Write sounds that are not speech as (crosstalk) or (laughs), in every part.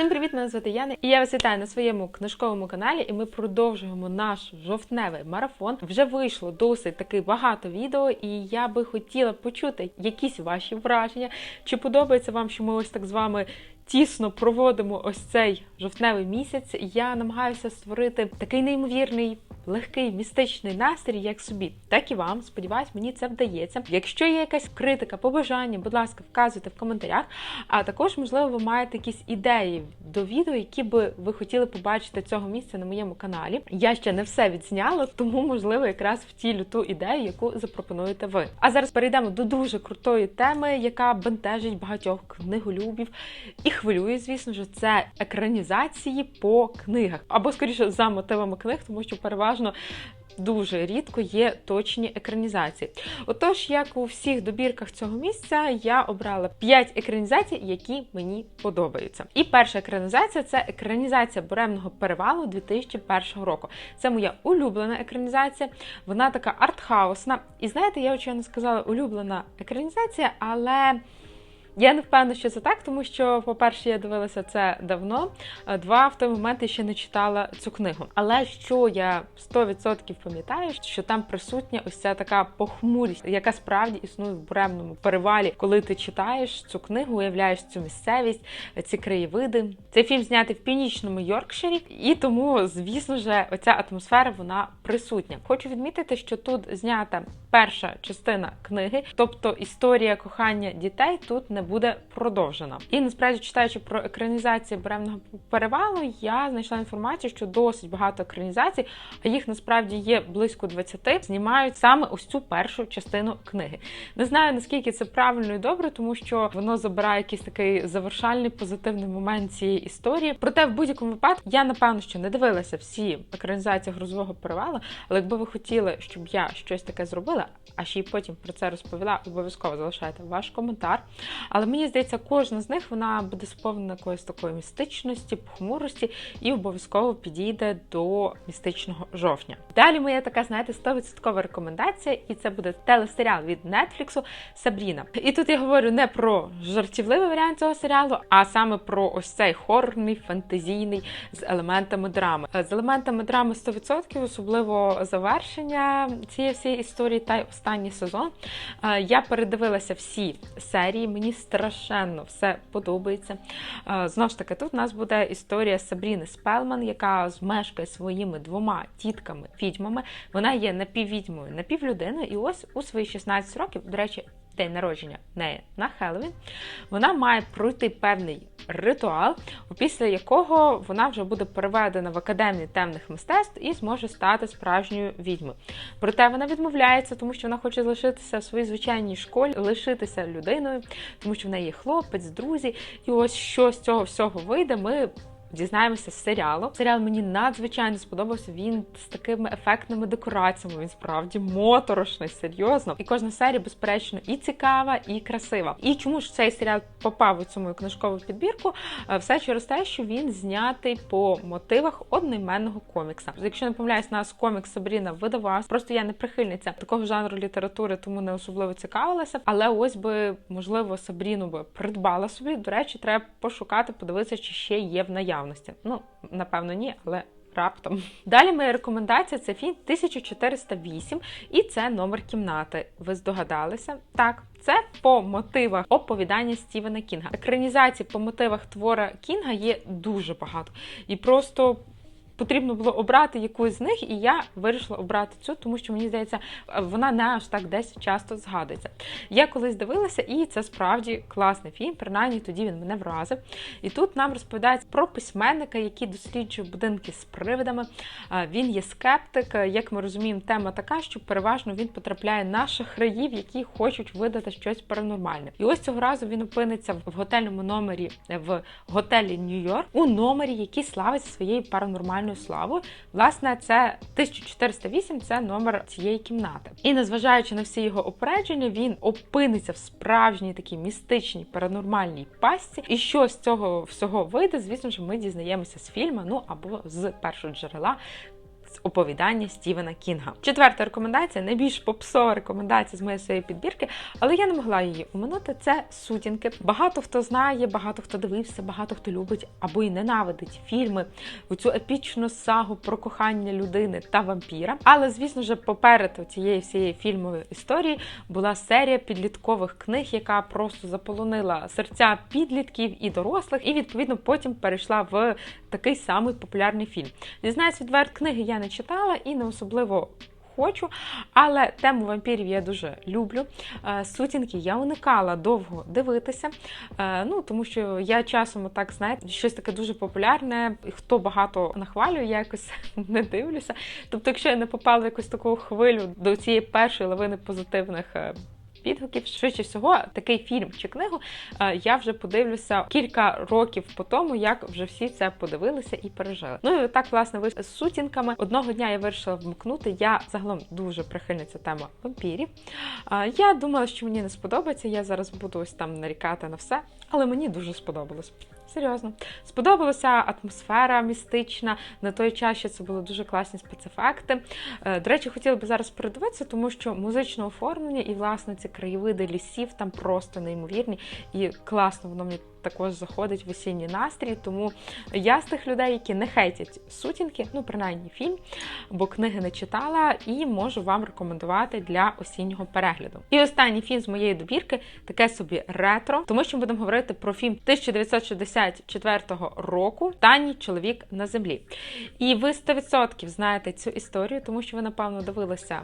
Всім привіт, мене звати Яна, і я вас вітаю на своєму книжковому каналі. І ми продовжуємо наш жовтневий марафон. Вже вийшло досить таки багато відео, і я би хотіла почути якісь ваші враження. Чи подобається вам, що ми ось так з вами тісно проводимо ось цей жовтневий місяць? Я намагаюся створити такий неймовірний. Легкий містичний настрій, як собі, так і вам. Сподіваюсь, мені це вдається. Якщо є якась критика, побажання, будь ласка, вказуйте в коментарях. А також, можливо, ви маєте якісь ідеї до відео, які би ви хотіли побачити цього місця на моєму каналі. Я ще не все відзняла, тому можливо якраз втілю ту ідею, яку запропонуєте ви. А зараз перейдемо до дуже крутої теми, яка бентежить багатьох книголюбів і хвилює, звісно ж, це екранізації по книгах або скоріше за мотивами книг, тому що переважно дуже рідко є точні екранізації. Отож, як у всіх добірках цього місця, я обрала 5 екранізацій, які мені подобаються. І перша екранізація це екранізація буремного перевалу 2001 року. Це моя улюблена екранізація. Вона така артхаусна. І знаєте, я очевидно сказала улюблена екранізація, але. Я не впевнена, що це так, тому що, по-перше, я дивилася це давно. Два в той момент я ще не читала цю книгу. Але що я 100% пам'ятаю, що там присутня ось ця така похмурість, яка справді існує в буремному перевалі, коли ти читаєш цю книгу, уявляєш цю місцевість, ці краєвиди. Цей фільм знятий в північному Йоркширі, і тому, звісно ж, оця атмосфера вона присутня. Хочу відмітити, що тут знята перша частина книги, тобто історія кохання дітей тут не буде продовжена. І насправді, читаючи про екранізації буремного перевалу, я знайшла інформацію, що досить багато екранізацій, а їх насправді є близько 20, знімають саме ось цю першу частину книги. Не знаю наскільки це правильно і добре, тому що воно забирає якийсь такий завершальний позитивний момент цієї історії. Проте, в будь-якому випадку, я напевно що не дивилася всі екранізації грозового перевалу, але якби ви хотіли, щоб я щось таке зробила, а ще й потім про це розповіла, обов'язково залишайте ваш коментар. Але мені здається, кожна з них вона буде сповнена якоїсь такої містичності, похмурості і обов'язково підійде до містичного жовтня. Далі моя така, знаєте, 100% рекомендація, і це буде телесеріал від Нетфліксу Сабріна. І тут я говорю не про жартівливий варіант цього серіалу, а саме про ось цей хорний, фантазійний з елементами драми. З елементами драми 100%, особливо завершення цієї всієї історії та й останній сезон. Я передивилася всі серії. Мені страшенно все подобається. Знову ж таки, тут у нас буде історія Сабріни Спелман, яка змешкає своїми двома тітками відьмами. Вона є напіввідьмою, напівлюдиною, і ось у свої 16 років, до речі, день народження неї на Хеллоуін, вона має пройти певний ритуал, після якого вона вже буде переведена в академію темних мистецтв і зможе стати справжньою відьмою. Проте вона відмовляється, тому що вона хоче залишитися в своїй звичайній школі, лишитися людиною, тому що в неї є хлопець, друзі. І ось що з цього всього вийде, ми Дізнаємося з серіалу. Серіал мені надзвичайно сподобався. Він з такими ефектними декораціями. Він справді моторошний, серйозно. І кожна серія, безперечно, і цікава, і красива. І чому ж цей серіал попав у цю мою книжкову підбірку? Е, все через те, що він знятий по мотивах одноіменного комікса. Якщо не помиляюсь, нас комікс Сабріна видавався. Просто я не прихильниця такого жанру літератури, тому не особливо цікавилася. Але ось би можливо Сабріну би придбала собі. До речі, треба пошукати, подивитися, чи ще є в наявності наявності. Ну, напевно, ні, але. Раптом. (laughs) Далі моя рекомендація це фільм 1408, і це номер кімнати. Ви здогадалися? Так, це по мотивах оповідання Стівена Кінга. Екранізацій по мотивах твора Кінга є дуже багато. І просто потрібно було обрати якусь з них, і я вирішила обрати цю, тому що мені здається, вона не аж так десь часто згадується. Я колись дивилася, і це справді класний фільм, принаймні тоді він мене вразив. І тут нам розповідається про письменника, який досліджує будинки з привидами. Він є скептик. Як ми розуміємо, тема така, що переважно він потрапляє на шахраїв, які хочуть видати щось паранормальне. І ось цього разу він опиниться в готельному номері в готелі Нью-Йорк у номері, який славиться своєю паранормальною загальною славу. Власне, це 1408 це номер цієї кімнати. І незважаючи на всі його опередження, він опиниться в справжній такій містичній паранормальній пастці. І що з цього всього вийде, звісно ж, ми дізнаємося з фільму, ну або з першого джерела оповідання Стівена Кінга. Четверта рекомендація найбільш попсова рекомендація з моєї своєї підбірки, але я не могла її уминути. Це сутінки. Багато хто знає, багато хто дивився, багато хто любить або й ненавидить фільми у цю епічну сагу про кохання людини та вампіра. Але звісно ж, поперед цієї всієї фільмової історії була серія підліткових книг, яка просто заполонила серця підлітків і дорослих, і відповідно потім перейшла в такий самий популярний фільм. Дізнаюсь, відверт книги я не читала і не особливо. Хочу, але тему вампірів я дуже люблю. Е, Сутінки я уникала довго дивитися. Е, Ну тому що я часом так знаєте, щось таке дуже популярне. Хто багато нахвалює, я якось (laughs) не дивлюся. Тобто, якщо я не попала в якусь таку хвилю до цієї першої лавини позитивних. Відгуків швидше всього, такий фільм чи книгу е, я вже подивлюся кілька років по тому, як вже всі це подивилися і пережили. Ну і так власне ви з сутінками. Одного дня я вирішила вмкнути. Я загалом дуже прихильниця тема вампірів. Е, Я думала, що мені не сподобається. Я зараз буду ось там нарікати на все, але мені дуже сподобалось. Серйозно, сподобалася атмосфера містична. На той час ще це були дуже класні спецефекти. Е, До речі, хотіла би зараз передивитися, тому що музичне оформлення і власне ці краєвиди лісів там просто неймовірні і класно воно мені також заходить в осінній настрій. Тому я з тих людей, які не хейтять сутінки, ну принаймні фільм, бо книги не читала, і можу вам рекомендувати для осіннього перегляду. І останній фільм з моєї добірки таке собі ретро, тому що ми будемо говорити про фільм 1964 року Таній чоловік на землі. І ви 100% знаєте цю історію, тому що ви напевно дивилися.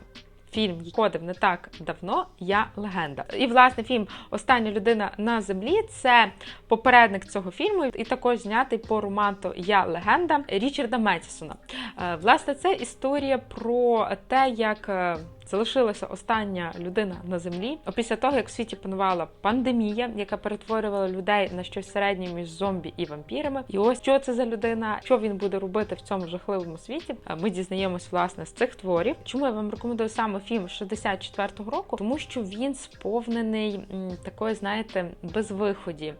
Фільм кодив не так давно. Я легенда. І власне фільм Остання людина на землі це попередник цього фільму, і також знятий по романту Я легенда Річарда Метісона. Е, Власне, це історія про те, як. Залишилася остання людина на землі. Після того, як в світі панувала пандемія, яка перетворювала людей на щось середнє між зомбі і вампірами. І ось що це за людина, що він буде робити в цьому жахливому світі. Ми дізнаємось власне з цих творів. Чому я вам рекомендую саме фільм 64-го року? Тому що він сповнений м, такої, знаєте, безвиході,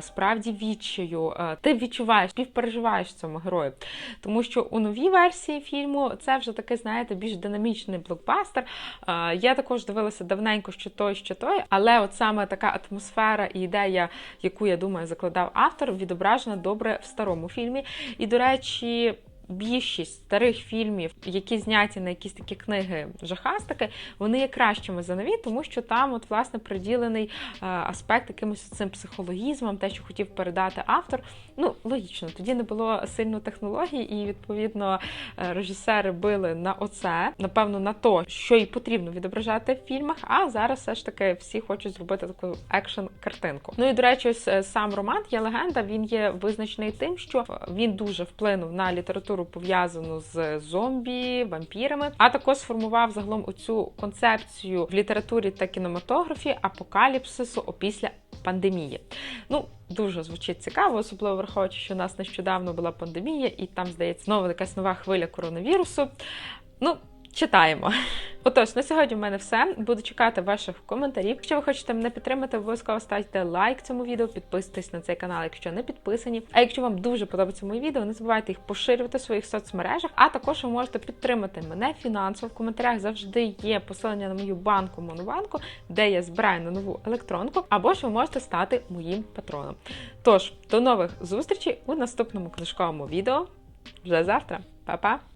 справді відчаю. Ти відчуваєш, співпереживаєш цьому герою. Тому що у новій версії фільму це вже такий, знаєте, більш динамічний блокбастер. Я також дивилася давненько, що той, що той, але от саме така атмосфера і ідея, яку я думаю, закладав автор, відображена добре в старому фільмі. І, до речі. Більшість старих фільмів, які зняті на якісь такі книги жахастики, вони є кращими за нові, тому що там, от власне, приділений е, аспект якимось цим психологізмом, те, що хотів передати автор. Ну, логічно, тоді не було сильно технологій, і відповідно е, режисери били на оце, напевно, на то, що і потрібно відображати в фільмах. А зараз все ж таки всі хочуть зробити таку екшн-картинку. Ну і до речі, ось е, сам роман є легенда. Він є визначений тим, що він дуже вплинув на літературу пов'язану з зомбі, вампірами, а також сформував загалом оцю концепцію в літературі та кінематографі апокаліпсису опісля пандемії. Ну, дуже звучить цікаво, особливо враховуючи, що у нас нещодавно була пандемія, і там, здається, знову якась нова хвиля коронавірусу. Ну, читаємо. Отож, на сьогодні в мене все. Буду чекати ваших коментарів. Якщо ви хочете мене підтримати, обов'язково ставте лайк цьому відео, підписуйтесь на цей канал, якщо не підписані. А якщо вам дуже подобаються мої відео, не забувайте їх поширювати в своїх соцмережах. А також ви можете підтримати мене фінансово. В коментарях завжди є посилання на мою банку Монобанку, де я збираю на нову електронку, або ж ви можете стати моїм патроном. Тож, до нових зустрічей у наступному книжковому відео вже завтра. Па-па!